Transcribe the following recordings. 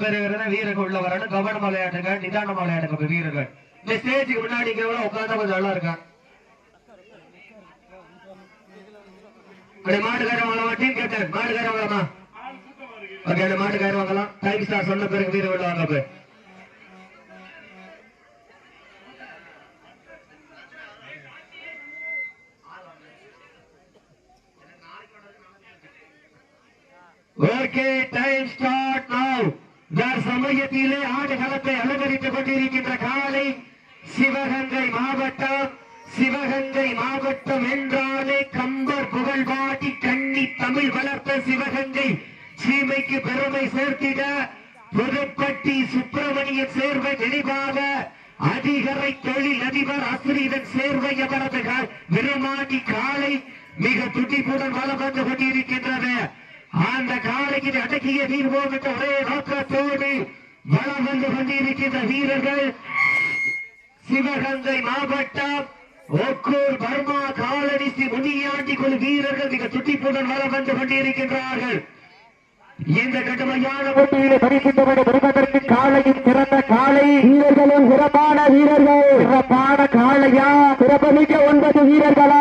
பெறுகிறத வீரர்கள் உள்ள வரணும் கவனம் விளையாட்டுங்க நிதானம் விளையாடுங்க வீரர்கள். இந்த ஸ்டேஜுக்கு முன்னாடி இங்க எவ்வளவு உட்கார்ந்தா கொஞ்சம் நல்லா இருக்கா? அப்படியே வாங்கலாமா? டீம் கேப்டன் மாட்டுக்காரன் வாங்கலாமா? ஓகே அந்த வாங்கலாம். டைம் ஸ்டார் சொன்ன பிறகு வீரர்கள் வாங்க போய் ஓகே டைம் ஸ்டார்ட் நவ் யார் சமயத்திலே ஆடுகளத்தை அலங்கரித்துக் கொண்டிருக்கின்ற காலை சிவகங்கை மாவட்டம் சிவகங்கை மாவட்டம் என்றாலே கம்பர் புகழ்பாட்டி கண்ணி தமிழ் வளர்த்த சிவகங்கை சீமைக்கு பெருமை சேர்த்திட புதுப்பட்டி சுப்பிரமணியன் சேர்வை நினைவாக அதிகரை தொழில் அதிபர் அஸ்ரீதன் சேர்வை அவரது கா- காலை மிக துடிப்புடன் வளம் வந்து கொண்டிருக்கின்றது. அந்த காலைக்கு அடக்கிய தீர்வோம் என்ற ஒரே நோக்கத்தோடு வளம் வந்து கொண்டிருக்கின்ற வீரர்கள் சிவகங்கை மாவட்டம் ஒக்கூர் பர்மா காலனிசி முனியாண்டி குழு வீரர்கள் மிக துடிப்புடன் வளம் வந்து கொண்டிருக்கின்றார்கள். இந்த கடுமையான போட்டியிலே பரிசுத்தவனை பெறுவதற்கு காலையும் சிறந்த காலை. வீரர்களும் சிறப்பான வீரர்கள். சிறப்பான காளையா? சிறப்புமிக்க ஒன்பது வீரர்களா?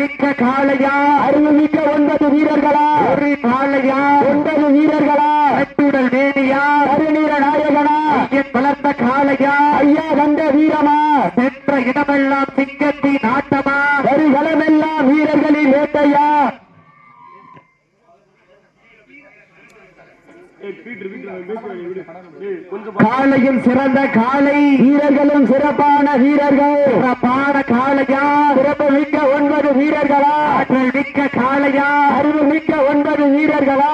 மிக்க காளையா? அறிவுமிக்க ஒன்பது வீரர்களா? ஒரு காளையா? ஒன்பது வீரர்களா கட்டுடல் வேணியா கருநீர நாயகனா ஐயன் வளர்ந்த காளையா ஐயா வந்த வீரமா சென்ற இடமெல்லாம் சிங்கத்தின் ஆட்டமா வருகளமெல்லாம் வீரர்களின் வேட்டையா காலையும் சிறந்த காலை வீரர்களும் சிறப்பான வீரர்கள் சிறப்பான காளையா சிறப்பு மிக்க ஒன்பது வீரர்களா ஆற்றல் மிக்க காளையா அறிவு மிக்க ஒன்பது வீரர்களா?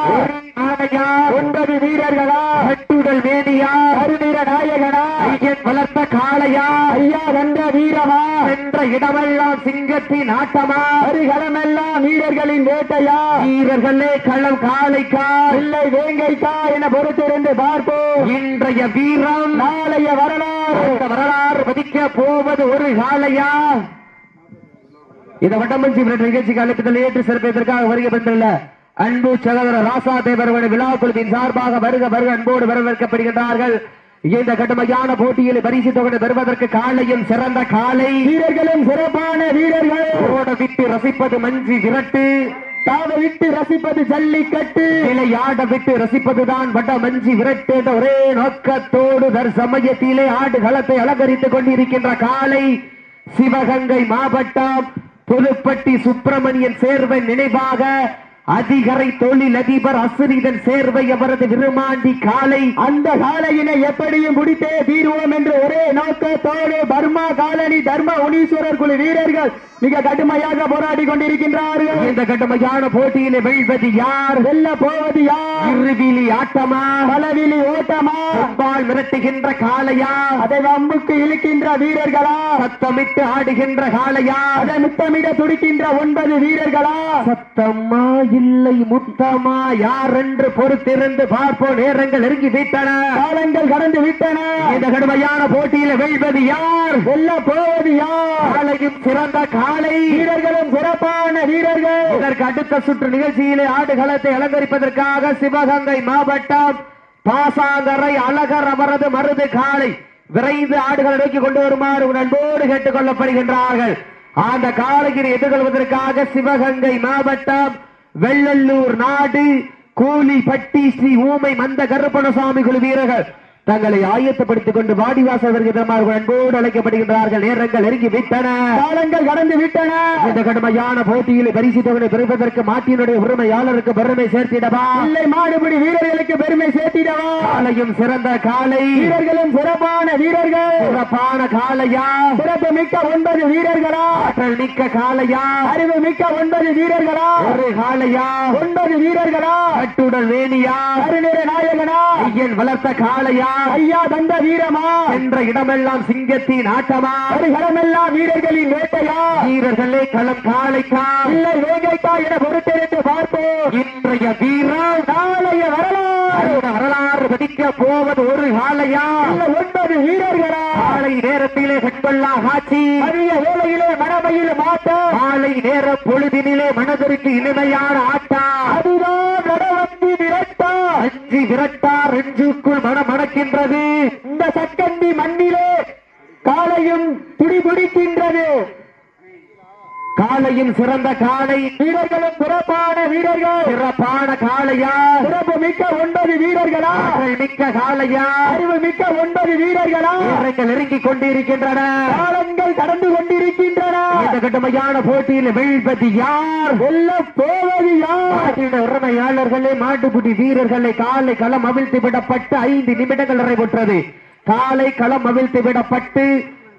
காளையா ஒன்பது வீரர்களா? கட்டுடல் வேணியா கருநீர நாயகனா? ஐயன் வளர்த்த காளையா. ஐயா வந்த வீரமா? சென்ற இடமெல்லாம் சிங்கத்தின் ஆட்டமா அருகளமெல்லாம் வீரர்களின் வேட்டையா? வீரர்களே களம் காளைக்கா. இல்லை வேங்கைக்கா என பொறுத்திருந்து பார்ப்போம். இன்றைய வீரம். நாளைய வரலாறு. வரலாறு பதிக்க போவது ஒரு காளையா. இந்த வட்டமஞ்சி நிகழ்ச்சிக்கு அழைப்புதல் ஏற்று சிறப்பதற்காக வருகை பெற்றுள்ள அன்பு சகோதரர் ராசா தேவரவன் விழா குழுவின் சார்பாக வருக வருக அன்போடு வரவேற்கப்படுகின்றார்கள். இந்த கடுமையான போட்டியில் பரிசு தொகை பெறுவதற்கு காலையும் சிறந்த காலை. வீரர்களும் சிறப்பான வீரர்கள். ஓட விட்டு ரசிப்பது மஞ்சி விரட்டு. தாவ விட்டு ரசிப்பது ஜல்லிக்கட்டு. விளையாட விட்டு ரசிப்பதுதான் வட மஞ்சி விரட்டு என்ற ஒரே நோக்கத்தோடு தற்சமயத்திலே ஆடு களத்தை அலங்கரித்துக் கொண்டிருக்கின்ற காலை. சிவகங்கை மாவட்டம் புதுப்பட்டி சுப்பிரமணியன் சேர்வை நினைவாக அதிகரை தொழில் அதிபர் அசுரிதன் சேர்வை அவரது விருமாண்டி காலை அந்த காலையினை எப்படியும் முடித்தே தீர்வோம் என்று ஒரே நோக்கத்தோடு பர்மா காலனி தர்ம உனீஸ்வரர் குழு வீரர்கள் மிக கடுமையாக போராடி கொண்டிருக்கின்றார்கள். இந்த கடுமையான போட்டியிலே வெல்வது யார்? வெல்ல போவது யார்? இருவிழி ஆட்டமா? பலவிழி ஓட்டமா? பால் மிரட்டுகின்ற காளையா? அதை வம்புக்கு இழுக்கின்ற வீரர்களா? சத்தமிட்டு ஆடுகின்ற காளையா? அதை முத்தமிட துடிக்கின்ற ஒன்பது வீரர்களா? சத்தமா? இல்லை முத்தமா? யார் என்று பொறுத்திருந்து பார்ப்போம் நேரங்கள் நெருங்கி விட்டன காலங்கள் கடந்து விட்டன. இந்த கடுமையான போட்டியில வெல்வது யார்? வெல்ல போவது யார்? காலையும் சிறந்த காலை வீரர்களும் சிறப்பான வீரர்கள். இதற்கு அடுத்த சுற்று நிகழ்ச்சியிலே ஆடுகளத்தை அலங்கரிப்பதற்காக சிவகங்கை மாவட்டம் பாசாங்கரை அழகர் அவரது மருது காலை விரைந்து ஆடுகளை நோக்கி கொண்டு வருமாறு நண்போடு கேட்டுக் கொள்ளப்படுகின்றார்கள். அந்த காலையை எதிர்கொள்வதற்காக சிவகங்கை மாவட்டம் வெள்ளல்லூர் நாடு கூலிப்பட்டி ஸ்ரீ ஊமை மந்த கருப்பணசாமி குழு வீரர்கள் தங்களை ஆயத்தப்படுத்திக் கொண்டு வாடிவாசல் வருகிறமாறு அன்போடு அழைக்கப்படுகின்றார்கள். நேரங்கள் நெருங்கி விட்டன காலங்கள் கடந்து விட்டன இந்த கடுமையான போட்டியில் பரிசு தொகை பெறுவதற்கு மாட்டினுடைய உரிமையாளருக்கு பெருமை சேர்த்திடவா? இல்லை மாடுபிடி வீரர்களுக்கு பெருமை சேர்த்திடவா? காலையும் சிறந்த காலை. வீரர்களும் சிறப்பான வீரர்கள். சிறப்பான காளையா சிறப்பு மிக்க ஒன்பது வீரர்களா? ஆற்றல் மிக்க காளையா அறிவு மிக்க ஒன்பது வீரர்களா? ஒரு காளையா ஒன்பது வீரர்களா? கட்டுடல் வேணியா? கருநிற நாயகனா? ஐயன் வளர்த்த காளையா ஐயா தந்த வீரமா? என்ற இடமெல்லாம் சிங்கத்தின் ஆட்டமா? ஒரு களமெல்லாம் வீரர்களின் வேட்டையா? வீரர்களே களம் காளைக்கா இல்லை வேகைக்கா என பொறுத்தெடுத்து பார்ப்போம். இன்றைய வீரம் நாளைய வரலாறு. வரலாறு பதிக்க போவது ஒரு இல்ல ஒன்பது வீரர்களா? காலை நேரத்திலே கண்கொள்ளா காட்சி. அதிக வேளையிலே மனமையில் மாட்ட. காலை நேர பொழுதினிலே மனதிற்கு இனிமையான ஆட்டா. அதுதான் நடவண்டி வெற்றி விரட்டார் நெஞ்சுக்குள் மனம் இந்த சக்கண்டி மண்ணிலே காலையும் துடிபுடிக்கின்றது காலையும் சிறந்த காலை வீரர்களும் சிறப்பான வீரர்கள். சிறப்பான காளையா? சிறப்பு மிக்க ஒன்பது வீரர்களா? மிக்க காளையா? அறிவு மிக்க ஒன்பது வீரர்களா? வீரர்கள் நெருங்கிக் கொண்டிருக்கின்றன. காலங்கள் கடந்து கொண்டிருக்கின்றன. இந்த கடுமையான போட்டியில் வெல்வது யார்? வெல்ல போவது யார்? உரிமையாளர்களே மாட்டுக்குட்டி வீரர்களை காலை களம் அவிழ்த்து விடப்பட்டு ஐந்து நிமிடங்கள் நிறைவுற்றது. காலை களம் அவிழ்த்து விடப்பட்டு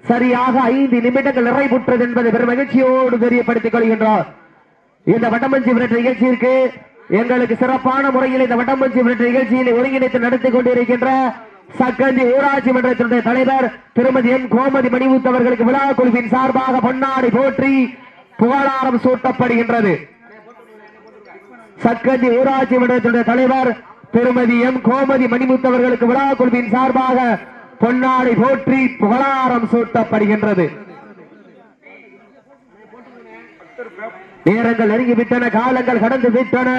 சரியாக ஐந்து நிமிடங்கள் நிறைவுற்றது என்பதை பெரும் மகிழ்ச்சியோடு தெரியப்படுத்திக் கொள்கின்றோம் இந்த வட்டமஞ்சி விரட்டு நிகழ்ச்சியிற்கு எங்களுக்கு சிறப்பான முறையில் இந்த வட்டமஞ்சி விரட்டு நிகழ்ச்சியை ஒருங்கிணைத்து நடத்தி கொண்டிருக்கின்ற சக்கந்தி ஊராட்சி மன்றத்தினுடைய தலைவர் திருமதி எம். கோமதி மணிமுத்து அவர்களுக்கு விழா குழுவின் சார்பாக பொன்னாடி போற்றி புகழாரம் சூட்டப்படுகின்றது. சக்கந்தி ஊராட்சி மன்றத்தினுடைய தலைவர் திருமதி எம். கோமதி மணிமுத்து அவர்களுக்கு விழா குழுவின் சார்பாக பொன்னாடை போற்றி புகழாரம் சூட்டப்படுகின்றது. நேரங்கள் நெருங்கி விட்டன காலங்கள் கடந்து விட்டன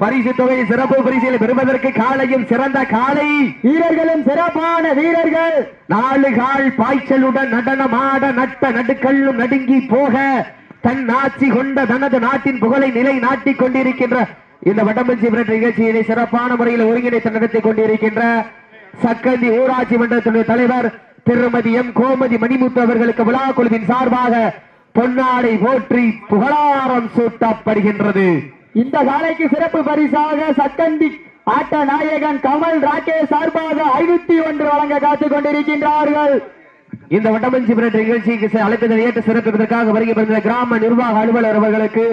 பரிசு தொகை சிறப்பு பரிசில் பெறுவதற்கு காலையும் சிறந்த காலை. வீரர்களும் சிறப்பான வீரர்கள். நாலு கால் பாய்ச்சலுடன் நடனமாட நட்ட நடுக்கல்லும் நடுங்கி போக தன் ஆட்சி கொண்ட தனது நாட்டின் புகழை நிலை நாட்டிக் கொண்டிருக்கின்ற இந்த வடமஞ்சி நிகழ்ச்சியினை சிறப்பான முறையில் ஒருங்கிணைத்து நடத்தி கொண்டிருக்கின்ற சக்கந்தி ஊராட்சி மன்றத்தினுடைய தலைவர் திருமதி எம். கோமதி மணிமுத்து அவர்களுக்கு விழா குழுவின் சார்பாக பொன்னாடை போற்றி புகழாரம் சூட்டப்படுகின்றது. இந்த காலைக்கு சிறப்பு பரிசாக சக்கண்டி ஆட்ட நாயகன் கமல் ராகேஷ் சார்பாக ஐநூத்தி ஒன்று வழங்க காத்துக் கொண்டிருக்கின்றார்கள். இந்த வட்டமஞ்சி விரட்டு நிகழ்ச்சிக்கு அழைப்பதை ஏற்று சிறப்பிப்பதற்காக வருகை கிராம நிர்வாக அலுவலர் அவர்களுக்கு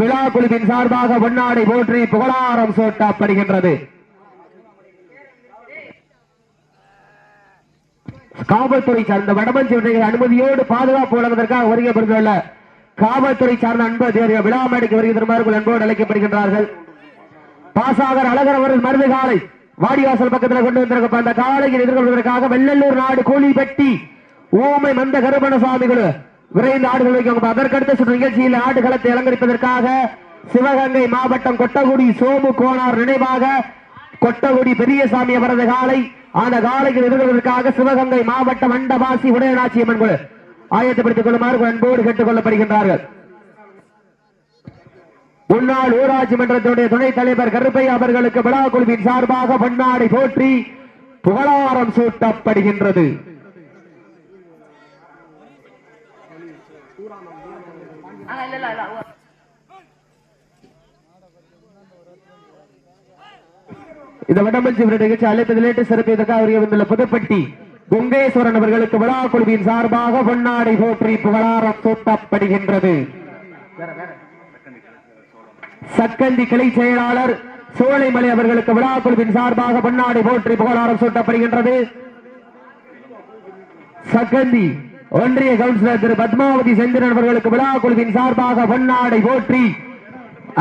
விழா குழுவின் சார்பாக பொன்னாடை போற்றி புகழாரம் சூட்டப்படுகின்றது. காவல்துறை சார்ந்த வடமஞ்சி விரட்டு அனுமதியோடு பாதுகாப்பு வழங்குவதற்காக வருகை புரிந்துள்ள காவல்துறை சார்ந்த அன்பு அதிகாரிகள் விழா வருகை தருமாறு அன்போடு அழைக்கப்படுகின்றார்கள். பாசாகர் அழகர் அவர்கள் மருந்து காலை வாடிவாசல் பக்கத்தில் கொண்டு வந்திருக்க அந்த காலையில் எதிர்கொள்வதற்காக வெள்ளல்லூர் நாடு கோழிப்பட்டி ஊமை மந்த கருமண சுவாமிகள் விரைந்து ஆடுகள் வைக்கும் அதற்கடுத்த சுற்று நிகழ்ச்சியில் ஆடுகளத்தை அலங்கரிப்பதற்காக சிவகங்கை மாவட்டம் கொட்டகுடி சோமு கோனார் நினைவாக கொட்டகுடி பெரியசாமி அவரது காலை அந்த காலையில் எதிர்கொள்வதற்காக சிவகங்கை மாவட்ட வண்டவாசி உடையநாச்சி அம்மன் குழு ஆயத்தப்படுத்திக் கொள்ளுமாறு அன்போடு கேட்டுக் கொள்ளப்படுகின்றார்கள். முன்னாள் ஊராட்சி மன்றத்துடைய துணைத் தலைவர் கருப்பையா அவர்களுக்கு விழா குழுவின் சார்பாக பொன்னாடை போற்றி புகழாரம் சூட்டப்படுகின்றது. இந்த வடமஞ்சி விரட்டு நிகழ்ச்சி அழைப்பது சிறப்பியதற்காக வருகை வந்துள்ள புதுப்பட்டி குங்கேஸ்வரன் அவர்களுக்கு விழா குழுவின் சார்பாக பொன்னாடை போற்றி புகழாரம் சூட்டப்படுகின்றது. சக்கந்தி கிளை செயலாளர் சோலைமலை அவர்களுக்கு விழா குழுவின் சார்பாக பொன்னாடை போற்றி புகழாரம் சூட்டப்படுகின்றது. சக்கந்தி ஒன்றிய கவுன்சிலர் திரு பத்மாவதி செந்திரன் அவர்களுக்கு விழா குழுவின் சார்பாக பொன்னாடை போற்றி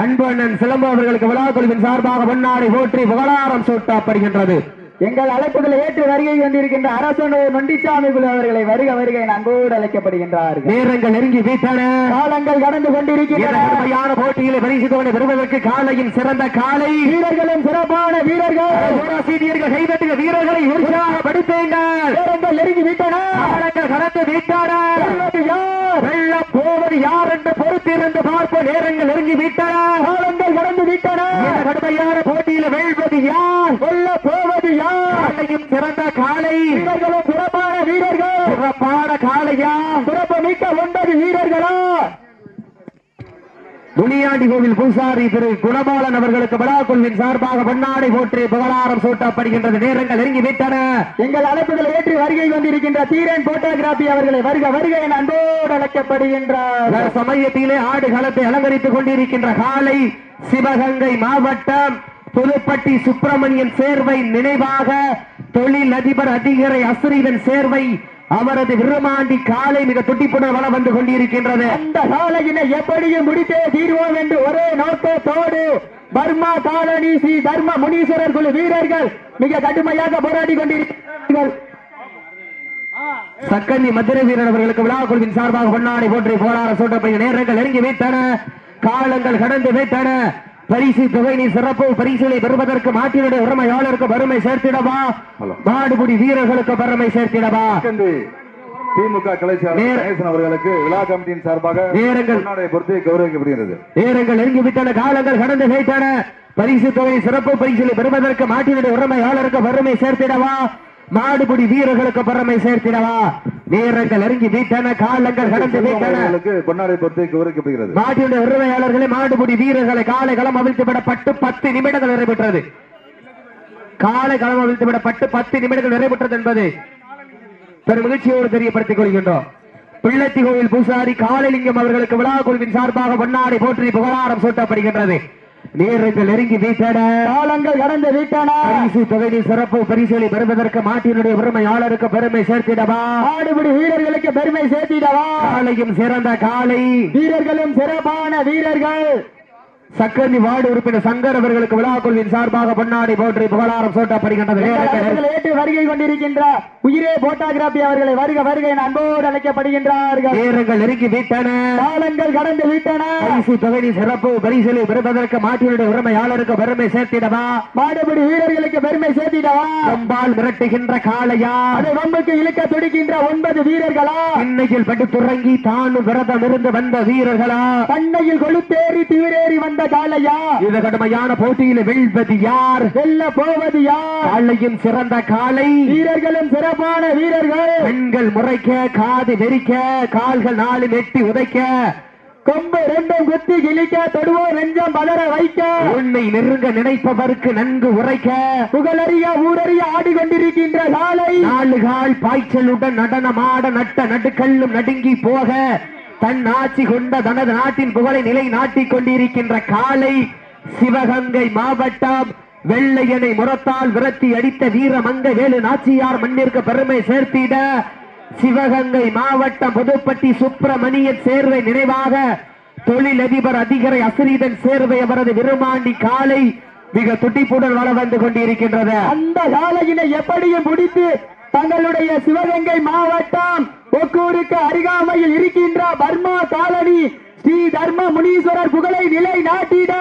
அன்பு அண்ணன் சிலம்பு அவர்களுக்கு விழா குழுவின் சார்பாக பொன்னாடை போற்றி புகழாரம் சூட்டப்படுகின்றது. எங்கள் அழைப்புகளை ஏற்று வருகை வந்திருக்கின்ற அரசனூர் நொண்டிச்சாமி குழு அவர்களை வருக வருகை அன்போடு அழைக்கப்படுகின்றார்கள். நேரங்கள் நெருங்கி வீட்டன. காலங்கள் கடந்து கொண்டிருக்கின்றன. போட்டியில் பரிசு தோணி பெறுவதற்கு காலையின் சிறந்த காலை. வீரர்களும் சிறப்பான வீரர்கள். சீனியர்கள் கைதட்டுக வீரர்களை உற்சாகப்படுத்துங்கள். நெருங்கி விட்டன. காலங்கள் கடந்து வீட்டான வெல்வது யார் வெள்ளம் போவது யார் என்று பொறுத்திருந்து பார்ப்போம் நேரங்கள் நெருங்கி விட்டன காலங்கள் கடந்து விட்டன இந்த கடுமையான போட்டியில் வெல்வது யார் வெல்ல போவது யார் காலையும் சிறந்த காலை வீரர்களும் சிறப்பான வீரர்கள். சிறப்பான காளையா? சிறப்பு மிக்க ஒன்பது வீரர்களா? முனியாண்டி கோவில் பூசாரி திரு குணபாலன் அவர்களுக்கு விழாக்குழுவின் சார்பாக பொன்னாடை போற்றி புகழாரம் சூட்டப்படுகின்றது. நேரங்கள் நெருங்கி விட்டன எங்கள் அழைப்புகளை ஏற்றி வருகை வந்திருக்கின்ற தீரன் போட்டோகிராபி அவர்களை வருக வருக என அன்போடு அழைக்கப்படுகின்றார். சமயத்திலே ஆடு களத்தை அலங்கரித்துக் கொண்டிருக்கின்ற காலை சிவகங்கை மாவட்டம் புதுப்பட்டி சுப்பிரமணியன் சேர்வை நினைவாக தொழில் அதிபர் அதிகரை அசுரீவன் சேர்வை அவரது விருமாண்டி காலை மிக துட்டிப்புடன் வளம் வந்து கொண்டிருக்கின்றது. அந்த சாலையினை எப்படியும் முடித்தே தீர்வோம் என்று ஒரே நோக்கத்தோடு பர்மா காலனி ஸ்ரீ தர்ம முனீஸ்வரர் குழு வீரர்கள் மிக கடுமையாக போராடி கொண்டிருக்கிறார்கள். சக்கந்தி மதுரை வீரர் அவர்களுக்கு விழா குழுவின் சார்பாக பொன்னாடை போற்றி போராட சூட்டப்படுகிற நேரங்கள் நெருங்கி வைத்தன காலங்கள் கடந்து வைத்தன பரிசு தொகை நீ சிறப்பு. பரிசுகளை பெறுவதற்கு மாட்டினுடைய உரிமையாளருக்கு வறுமை சேர்த்திடவா. மாடுபிடி வீரர்களுக்கு வறுமை சேர்த்திடவா? திமுக கணேசன் அவர்களுக்கு விழா கமிட்டியின் சார்பாக நேரங்கள். பொறுத்து கௌரவிக்கப்படுகிறது. நேரங்கள் நெருங்கி விட்டன காலங்கள் கடந்து போயிட்டன. பரிசு தொகை சிறப்பு. பரிசுகளை பெறுவதற்கு மாட்டினுடைய உரிமையாளருக்கு வறுமை சேர்த்திடவா? மாடுபிடி வீரர்களுக்கு வறுமை சேர்த்திடவா? நேரங்கள் நெருங்கி விட்டன காலங்கள் கடந்து பொன்னாடை பொறுத்து கௌரவிக்கப்படுகிறது. மாட்டினுடைய உரிமையாளர்களை மாடுபிடி வீரர்களை காலை களம் அவிழ்த்து விடப்பட்டு பத்து நிமிடங்கள் நிறைவேற்றது. காலை களம் அவிழ்த்து விடப்பட்டு பத்து நிமிடங்கள் நிறைவேற்றது என்பது பெரும் மகிழ்ச்சியோடு தெரியப்படுத்திக் கொள்கின்றோம். பிள்ளத்தி கோவில் பூசாரி காலலிங்கம் அவர்களுக்கு விழா குழுவின் சார்பாக பொன்னாடை போற்றி புகழாரம் சூட்டப்படுகின்றது. நேரங்கள் நெருங்கி வீட்டன. காலங்கள் கடந்து விட்டன. பரிசு தொகையின் சிறப்பு பரிசுகளை பெறுவதற்கு மாட்டினுடைய உரிமையாளருக்கு பெருமை சேர்த்திடவா? ஆடுபிடி வீரர்களுக்கு பெருமை சேர்த்திடவா? காலையும் சிறந்த காலை வீரர்களும் சிறப்பான வீரர்கள். சக்கரதி வார்டு உறுப்பினர் சங்கர் அவர்களுக்கு விழா குழுவின் சார்பாக பொன்னாடி போற்றி புகழாரம் சூட்டப்படுகின்றது. வருகை கொண்டிருக்கின்ற உயிரே போட்டோகிராபி அவர்களை வருக வருகை என அன்போடு அழைக்கப்படுகின்றார்கள். நேரங்கள் நெருங்கி விட்டன. காலங்கள் கடந்து விட்டன. பரிசு சிறப்பு பரிசுகளை பெறுவதற்கு மாட்டினுடைய உரிமையாளருக்கு பெருமை சேர்த்திடவா? மாடுபிடி வீரர்களுக்கு பெருமை சேர்த்திடவா? கொம்பால் மிரட்டுகின்ற காளையா? அதை வம்புக்கு இழுக்க துடிக்கின்ற ஒன்பது வீரர்களா? இன்னையில் பட்டு துறங்கி தானும் விரதம் இருந்து வந்த வீரர்களா? பண்ணையில் கொளுத்தேறி தீவிரேறி வந்த காளையா இந்த கடுமையான போட்டியில் வெல்வது யார்? வெல்ல போவது யார்? காளையும் சிறந்த காளை. வீரர்களும் சிறப்பான வீரர்கள். பெண்கள் முறைக்க காது வெறிக்க கால்கள் நாலு நெட்டி உதைக்க. கொம்பு ரெண்டும் குத்தி கிழிக்க தொடுவோர் நெஞ்சம் பதற வைக்க. உன்னை நெருங்க நினைப்பவருக்கு நன்கு உரைக்க. புகழறிய ஊரறிய ஆடிக்கொண்டிருக்கின்ற காலை நாலு கால் பாய்ச்சலுடன் நடனமாட நட்ட நடுக்கல்லும் நடுங்கி போக. தன் ஆட்சி கொண்ட தனது நாட்டின் புகழை நிலை நாட்டிக் கொண்டிருக்கின்ற காலை சிவகங்கை மாவட்டம் வெள்ளையனை முரத்தால் விரட்டி அடித்த வீரமங்க வேலு நாச்சியார் மண்ணிற்கு பெருமை சேர்த்திட சிவகங்கை மாவட்டம் புதுப்பட்டி சுப்பிரமணியன் சேர்வை நினைவாக தொழிலதிபர் அதிகரை அசிரீதன் சேர்வை அவரது விருமாண்டி காலை மிக துடிப்புடன் வள வந்து கொண்டிருக்கின்றது. அந்த காலையினை எப்படியும் முடித்து தங்களுடைய சிவகங்கை மாவட்டம் ஒக்கூருக்கு அருகாமையில் இருக்கின்ற பர்மா காலனி ஸ்ரீ தர்ம முனீஸ்வரர் புகழை நிலை நாட்டிட.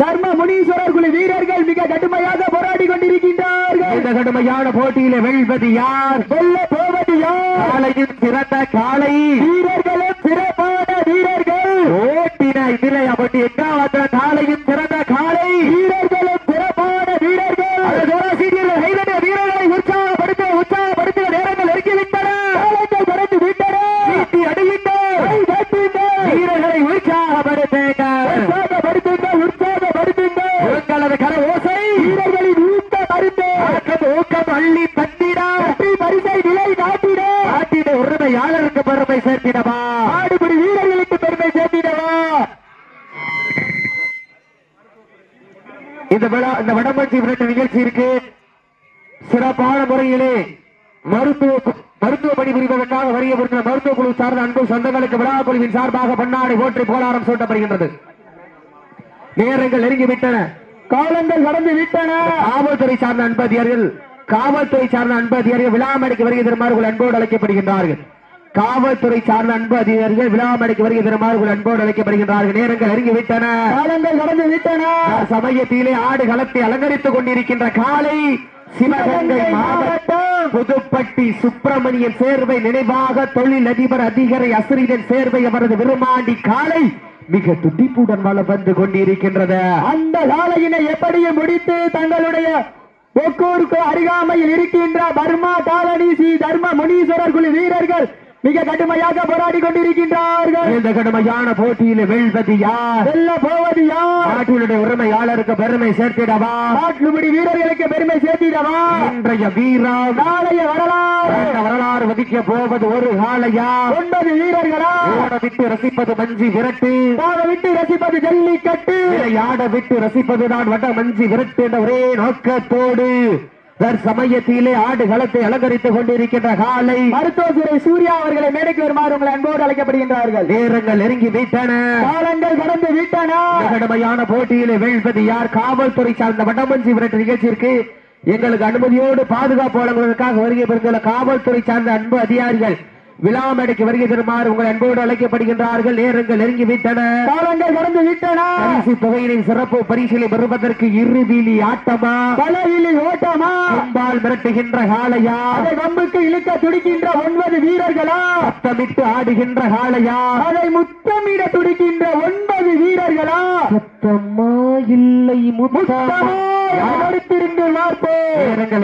தர்ம முனீஸ்வரர் குழு வீரர்கள் மிக கடுமையாக போராடி கொண்டிருக்கின்றார்கள். இந்த கடுமையான போட்டியில வெல்வது யார்? வெல்ல போவது யார்? காலையின் சிறந்த காலை வீரர்களும் சிறப்பான வீரர்கள் ஓட்டின இதிலே அப்படி எட்டாவது காலையின் சிறந்த காலை வீரர்களும் சிறப்பான வீரர்கள் அந்த ஜோராசிரியர் கைதட்ட வீரர்களை உற்சாகப்படுத்த உற்சாகப்படுத்த நேரங்கள் நெருங்கிவிட்டன காலங்கள் கடந்து விட்டன வீட்டி அடைகின்ற கை தட்டுங்க. வீரர்களை உற்சாகப்படுத்துங்க உற்சாகப்படுத்துங்க உற்சாகப்படுத்துங்க உங்களது கர ஓசை வீரர்களின் ஊக்க மருந்து ஆக்கம் ஊக்கம் அள்ளி தந்திடா வெற்றி பரிசை நிலை நாட்டிட நாட்டிட உரிமையாளருக்கு பெருமை சேர்த்திடவா? ஆடுபடி வீரர்களுக்கு பெருமை சேர்த்திடவா? இந்த விழா இந்த வடமஞ்சி விரட்டு நிகழ்ச்சி இருக்கு. சிறப்பான முறையிலே மருத்துவ மருத்துவ பணி புரிவதற்காக வருகை புரிந்த மருத்துவ குழு சார்ந்த அன்பு சொந்தங்களுக்கு விழா குழுவின் சார்பாக பன்னாடை போற்றி போலாரம் சூட்டப்படுகின்றது. நேரங்கள் நெருங்கிவிட்டன. காலங்கள் கடந்து விட்டன. காவல்துறை சார்ந்த அன்பதியர்கள் காவல்துறை சார்ந்த அன்பதியர்கள் விழாமடைக்கு வருகை தருமாறு அன்போடு அழைக்கப்படுகின்றார்கள். காவல்துறை சார்ந்த அன்பு அதிகாரிகள் விழாமடைக்கு வருகை தருமாறு அன்போடு அழைக்கப்படுகின்றார்கள். நேரங்கள் நெருங்கிவிட்டன காலங்கள் கடந்து விட்டன. சமயத்திலே ஆடு களத்தை அலங்கரித்துக் கொண்டிருக்கின்ற காலை சிவகங்கை மாவட்டம் புதுப்பட்டி சுப்பிரமணியன் சேர்வை நினைவாக தொழில் அதிபர் அதிகரை அசிரியன் சேர்வை அவரது விருமாண்டி காலை மிக துடிப்புடன் வளம் வந்து கொண்டிருக்கின்றது. அந்த காலையினை எப்படியும் முடித்து தங்களுடைய ஒக்கூருக்கு அருகாமையில் இருக்கின்ற பர்மா காலனி ஸ்ரீ தர்ம முனீஸ்வரர் குழு வீரர்கள் மிக கடுமையாக போராடி கொண்டிருக்கின்றார்கள். இந்த கடுமையான போட்டியில் வெல்வது யார்? வெல்ல போவது யார்? நாட்டினுடைய உரிமையாளருக்கு பெருமை சேர்த்திடவா? நாட்டுப்படி வீரர்களுக்கு பெருமை சேர்த்திடவா? இன்றைய வீரம் நாளைய வரலாறு. வரலாறு வதிக்க போவது ஒரு காலையா ஒன்பது வீரர்களா? ஓட விட்டு ரசிப்பது மஞ்சி விரட்டு. பாத விட்டு ரசிப்பது ஜல்லிக்கட்டு. விளையாட விட்டு ரசிப்பதுதான் வட மஞ்சி விரட்டு என்ற ஒரே நோக்கத்தோடு தற்சமயத்திலே ஆடு களத்தை அலங்கரித்துக் கொண்டிருக்கின்ற காலை மருத்துவத்துறை சூர்யா அவர்களை மேடைக்கு வருமாறு உங்களை அன்போடு அழைக்கப்படுகின்றார்கள். நேரங்கள் நெருங்கி விட்டன. காலங்கள் கடந்து விட்டன. கடுமையான போட்டியிலே வெல்வது யார்? காவல்துறை சார்ந்த வடமஞ்சி விரட்டு நிகழ்ச்சியிற்கு எங்களுக்கு அனுமதியோடு பாதுகாப்பு வழங்குவதற்காக வருகை பெறுந்துள்ள காவல்துறை சார்ந்த அன்பு அதிகாரிகள் விழாமடைக்கு வருகை தருமாறு உங்கள் அன்போடு அழைக்கப்படுகின்றார்கள். நேரங்கள் நெருங்கி விட்டன காலங்கள் கடந்து விட்டன பரிசு தொகையினை சிறப்பு பரிசிலை பெறுவதற்கு இறுதியிலி ஆட்டமா? பலவிலி ஓட்டமா? அம்பால் மிரட்டுகின்ற காளையா? அதை வம்புக்கு இழுக்க துடிக்கின்ற ஒன்பது வீரர்களா? சத்தமிட்டு ஆடுகின்ற காளையா? அதை முத்தமிட துடிக்கின்ற ஒன்பது வீரர்களா? சத்தம்மா இல்லை முத்தமா?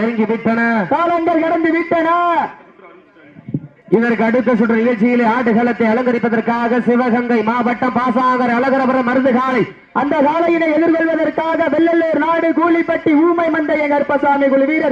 நெருங்கி விட்டன காலங்கள் கடந்து விட்டன இதற்கு அடுத்த சுற்று நிகழ்ச்சியிலே ஆடுகளத்தை அலங்கரிப்பதற்காக சிவகங்கை மாவட்டம் பாசாகர் அழகரபுரம் மருந்து காலை அந்த காலையினை எதிர்கொள்வதற்காக வெள்ளலூர் நாடு கூலிப்பட்டி ஊமை மந்தைய கருப்பசாமி குழு வீரர்